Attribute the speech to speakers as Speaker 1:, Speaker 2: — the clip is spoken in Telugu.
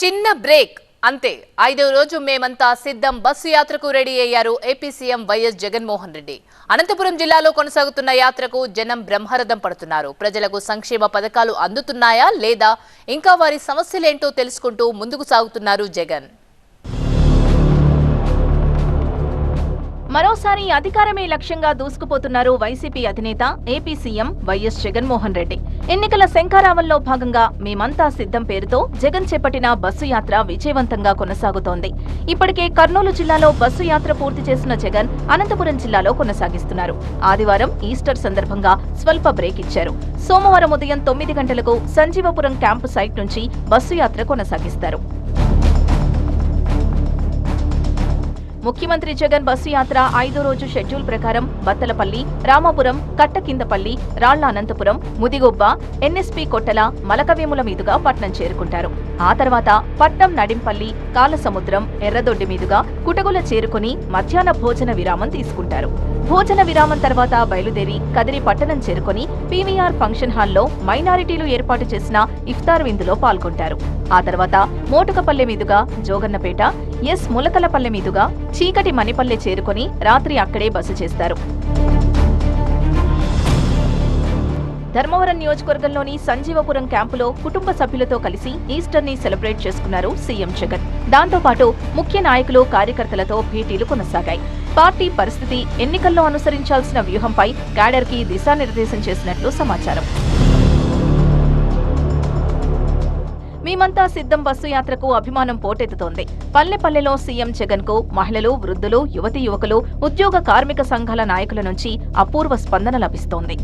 Speaker 1: చిన్న బ్రేక్. అంతే ఐదవ రోజు మేమంతా సిద్ధం బస్సు యాత్రకు రెడీ అయ్యారు AP CM YS Jaganmohan Reddy. Anantapuram జిల్లాలో కొనసాగుతున్న యాత్రకు జనం బ్రహ్మరథం పడుతున్నారు. ప్రజలకు సంక్షేమ పథకాలు అందుతున్నాయా లేదా ఇంకా వారి సమస్యలేంటో తెలుసుకుంటూ ముందుకు సాగుతున్నారు జగన్.
Speaker 2: మరోసారి అధికారమే లక్ష్యంగా దూసుకుపోతున్నారు వైసీపీ అధినేత AP CM YS Jaganmohan Reddy. ఎన్నికల శంఖారావంలో భాగంగా మేమంతా సిద్ధం పేరుతో జగన్ చేపట్టిన బస్సు యాత్ర విజయవంతంగా కొనసాగుతోంది. ఇప్పటికే కర్నూలు జిల్లాలో బస్సు యాత్ర పూర్తి చేసిన జగన్ అనంతపురం జిల్లాలో కొనసాగిస్తున్నారు. ఆదివారం ఈస్టర్ సందర్భంగా స్వల్ప బ్రేక్ ఇచ్చారు. సోమవారం ఉదయం తొమ్మిది గంటలకు సంజీవపురం క్యాంపు సైట్ నుంచి బస్సు యాత్ర కొనసాగిస్తారు. ముఖ్యమంత్రి జగన్ బస్సు యాత్ర ఐదో రోజు షెడ్యూల్ ప్రకారం బత్తలపల్లి రామాపురం కట్టకిందపల్లి రాళ్ళ అనంతపురం ముదిగొబ్బ ఎన్ఎస్పీ కొట్టల మలకవేముల మీదుగా పట్నం చేరుకుంటారు. ఆ తర్వాత పట్నం నడింపల్లి కాలసముద్రం ఎర్రదొడ్డి మీదుగా కుటగుల చేరుకుని మధ్యాహ్న భోజన విరామం తీసుకుంటారు. భోజన విరామం తర్వాత బయలుదేరి కదిరి పట్టణం చేరుకుని పీవీఆర్ ఫంక్షన్ హాల్లో మైనారిటీలు ఏర్పాటు చేసిన ఇఫ్తార్ విందులో పాల్గొంటారు. ఆ తర్వాత మోటుకపల్లె మీదుగా జోగన్నపేట ఎస్ ములకలపల్లె మీదుగా చీకటి మణిపల్లె చేరుకుని రాత్రి అక్కడే బస చేస్తారు. ధర్మవరం నియోజకవర్గంలోని సంజీవపురం క్యాంపులో కుటుంబ సభ్యులతో కలిసి ఈస్టర్ని సెలబ్రేట్ చేసుకున్నారు సీఎం జగన్. దాంతో పాటు ముఖ్య నాయకులు కార్యకర్తలతో భేటీలు కొనసాగాయి. పార్టీ పరిస్థితి ఎన్నికల్లో అనుసరించాల్సిన వ్యూహంపై క్యాడర్కి దిశానిర్దేశం చేసినట్లు సమాచారం. మేమంతా సిద్ధం బస్సు యాత్రకు అభిమానం పోటెత్తుతోంది. పల్లె పల్లెలో సీఎం జగన్కు మహిళలు వృద్ధులు యువతీ యువకులు ఉద్యోగ కార్మిక సంఘాల నాయకుల నుంచి అపూర్వ స్పందన లభిస్తోంది.